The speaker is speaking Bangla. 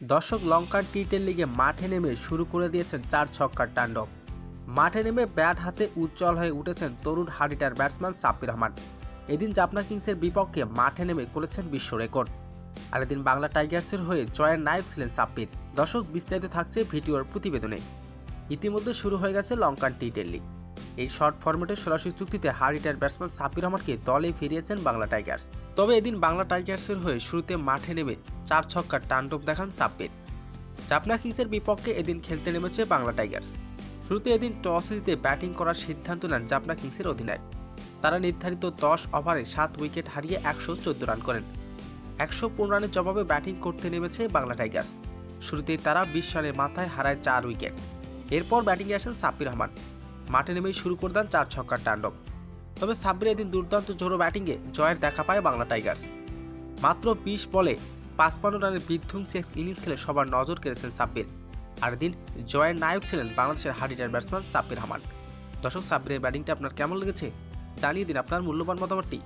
দর্শক লঙ্কান টি টেন লিগে মাঠে নেমে শুরু করে দিয়েছেন চার ছক্কার তাণ্ডব। মাঠে নেমে ব্যাট হাতে উজ্জ্বল হয়ে উঠেছেন তরুণ হাডিটার ব্যাটসম্যান সাব্বির রহমান এদিন জাপনা কিংসের বিপক্ষে মাঠে নেমে করেছেন বিশ্ব রেকর্ড। আর এদিন বাংলা টাইগার্সের হয়ে জয়ের নায়ক ছিলেন সাব্বির। দর্শক বিস্তারিত থাকছে ভিডিওর প্রতিবেদনে। ইতিমধ্যে শুরু হয়ে গেছে লঙ্কান টি টেন লিগ। এই শর্ট ফরম্যাটে সরাসরি চুক্তিতে হার হারিটার ব্যাটসম্যান সাব্বির রহমানকে দলে ফিরিয়েছেন বাংলা টাইগার্স তবে এদিন বাংলা টাইগার্সের হয়ে শুরুতে মাঠে নেমে চার ছক্কার তাণ্ডব দেখান সাব্বির। চাপনা কিংসের বিপক্ষে এদিন খেলতে নেমেছে বাংলা টাইগার্স শুরুতে এদিন টসে জিতে ব্যাটিং করার সিদ্ধান্ত নেন জাপনা কিংসের অধিনায়ক। তারা নির্ধারিত দশ ওভারে সাত উইকেট হারিয়ে একশো চোদ্দ রান করেন। একশো পনেরো রানের জবাবে ব্যাটিং করতে নেমেছে বাংলা টাইগার্স শুরুতেই তারা বিশ রানের মাথায় হারায় চার উইকেট এরপর ব্যাটিংয়ে আসেন সাব্বির রহমান। মাঠে নেমেই শুরু করে দেন চার ছক্কার তাণ্ডব। তবে সাব্বির এদিন দুর্দান্ত জোরো ব্যাটিংয়ে জয়ের দেখা পায় বাংলা টাইগার্স। মাত্র বিশ বলে পাঁচপান্ন রানের বিধ্বংসী এক ইনিংস খেলে সবার নজর কেড়েছেন সাব্বির। আর দিন জয়ের নায়ক ছিলেন বাংলাদেশের হার্ডিটার ব্যাটসম্যান সাব্বির রহমান। দর্শক, সাব্বিরের ব্যাটিংটা আপনার কেমন লেগেছে? জানিয়ে দিন আপনার মূল্যবান মতামতটি।